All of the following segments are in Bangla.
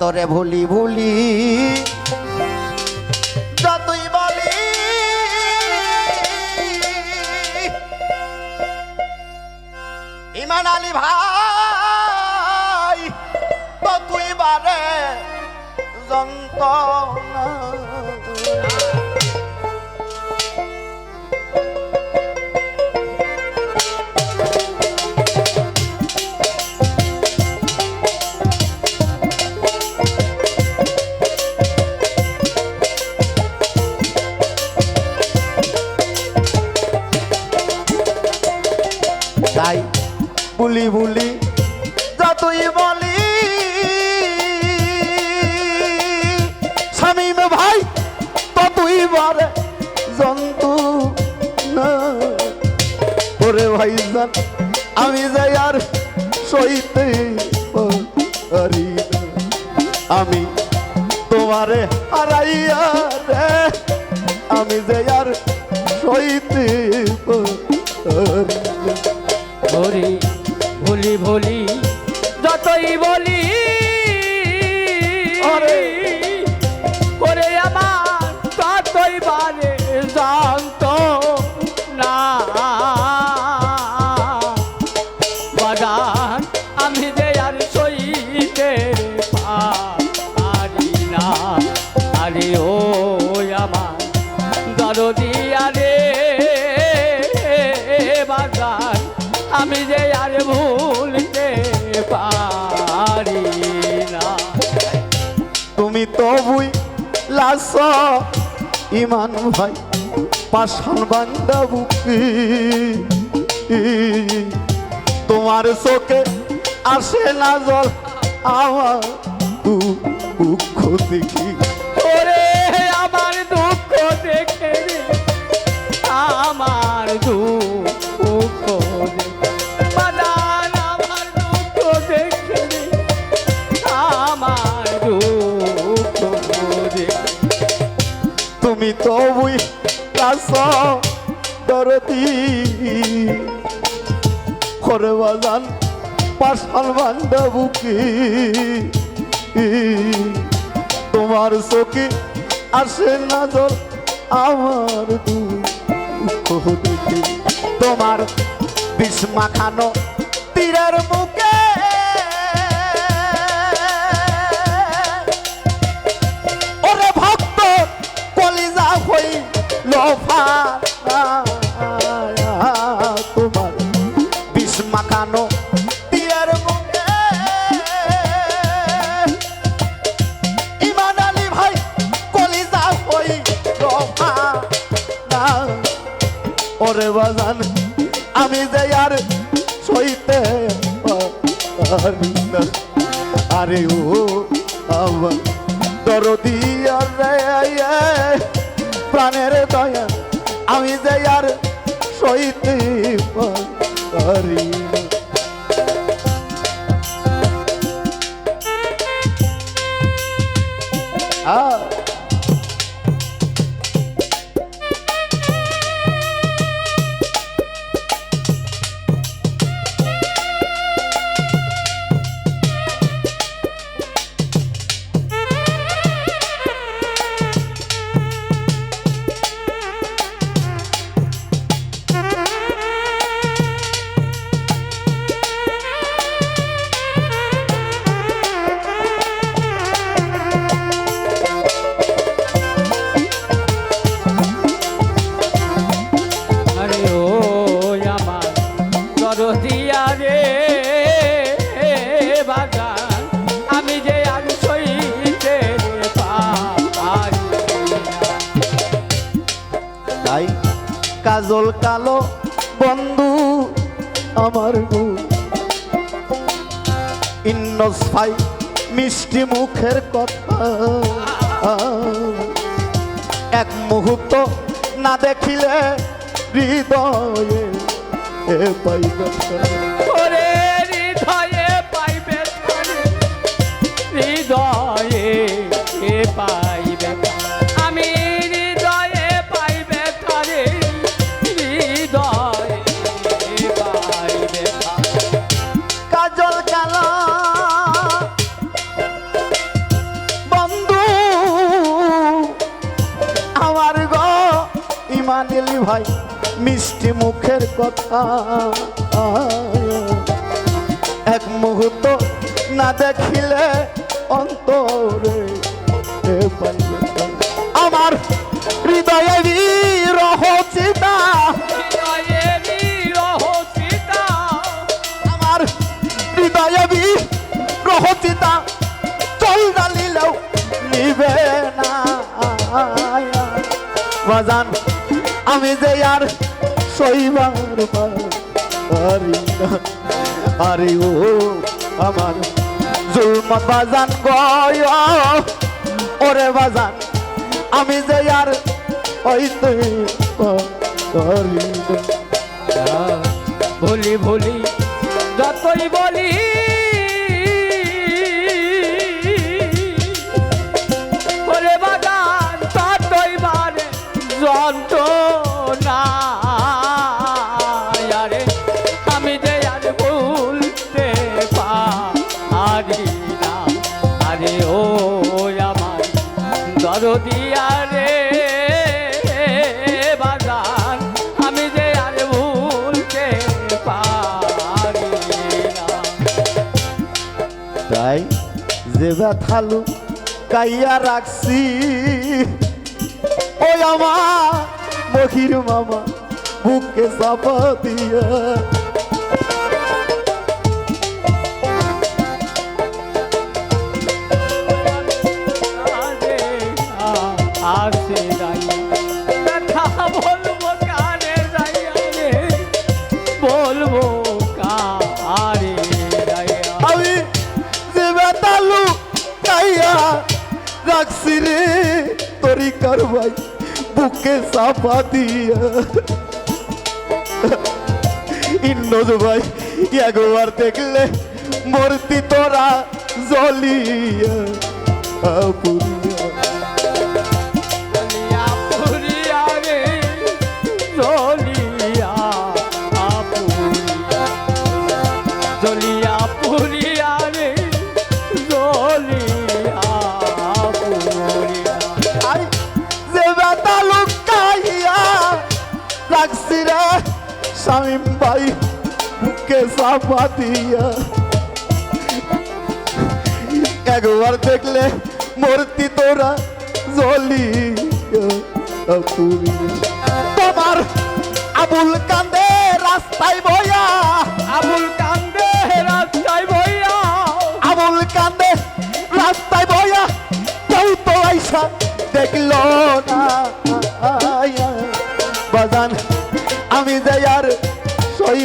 তোরে ভুলি ভুলি যতই বলি ইমান আলী ভাই ততই তুই বারে যন্ত্রণা। ওরে আমি যাই আর সইতে পারি আমি তোমারে হারাইয়া রে আমি যে আর সইতে পারি ভরি ভুলি ভুলি যতই বলি আরে। তুমি তো লাস ইমান ভাই পাশান বান্দা বুকি। তোমার চোখে আসে না জল, আমার দুঃখ দেখি। ওরে, আমার দুঃখ দেখে। তুমি তো বুই লাস দরদি। করে বাজান পাশান বান্দা বুকি তোমার চোখে আসে না জল আমার দুঃখ দেখে। তোমার বিষ মাখানো তীরের মুখে আমি আর সইতে পারি না আরে ও আমার দরদি রে প্রাণের দয়া, আমি যে আর সইতে পারি না আ তাই কাজল কালো বন্ধু আমার ইন্নসাই মিষ্টি মুখের কথা। এক মুহূর্ত না দেখিলে হৃদয়ে পাই মিষ্টি মুখের কথা। এক মুহূর্ত না দেখিলে অন্তরে আমার হৃদয়ে রহচিতা আমার হৃদয়ে রহচিতা চল ডালিলেও নিবে না। বাজান আমি যে আর শৈবার পারি না আরে ও আমার জুলমত বাজান গয় ওরে বাজান আমি যে আর হইতে পারি ভুলি ভুলি যতই বলি ওরে বাগান ততই বারে যন্ত্রণা ব্যথালু কাইয়া রাখছি ওই আমার মহির মামা বুকে চাপা দিয়া চাপা ইন্নজ ভাই একবার দেখলে মূর্তি তোরা জলিয়া জলিয়া পুরিয়া রে জলিয়া শামিম ভাই চাপা দিয়া একবার দেখলে মূর্তি তোরা জলি তোমার আবুল কান্দে রাস্তায় বয়া আবুল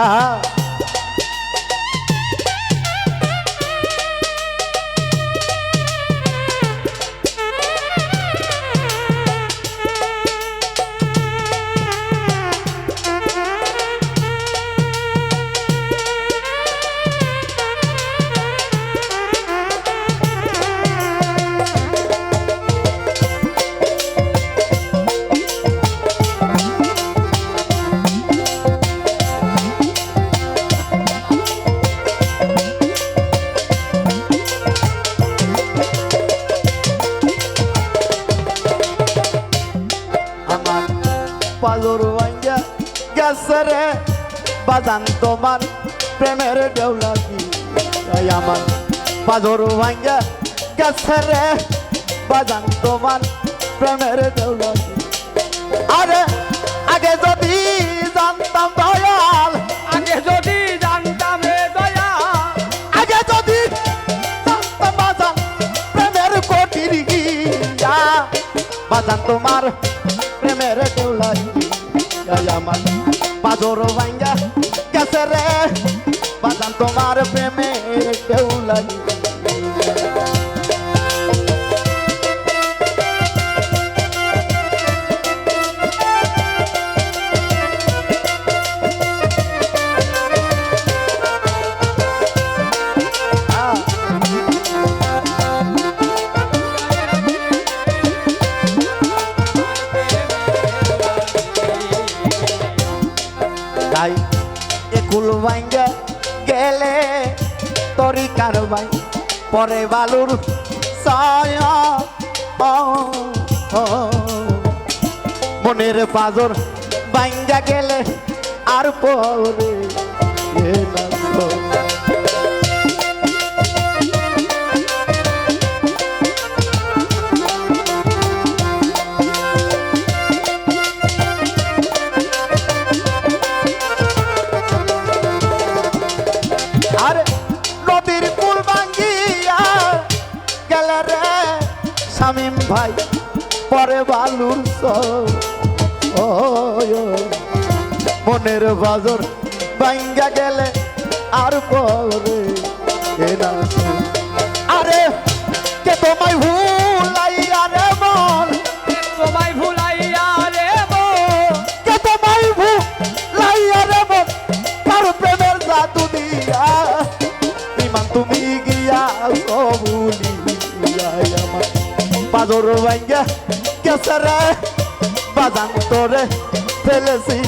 Ah, ah. গেছে রে, বাজান তোমার প্রেমের দেউলা কি? এই আমার পালর ভাঙ্গা গেছে রে, বাজান তোমার প্রেমের দেউলা কি? আরে, আগে যদি পাজর ভাঙ্গা গেছে রে তরি কারবাই পরে বালুর ও, মনের পাজর বাইঙ্গা গেলে আর পরে। বালুর মনের বাজর ভাঙ্গা গেলে আর পরে। আরে কে তোমায় ভুলাইয়া রে মন তোমায় ভুলাইয়া রে মন কে তোমায় ভুলাইয়া রে মন কার প্রেমের জাদু দিয়া? বিমান তুমি গিয়া সবুলিয়া আমার। পাজর ভাঙ্গা কেসে রে বাজান তোরে ফেলেছি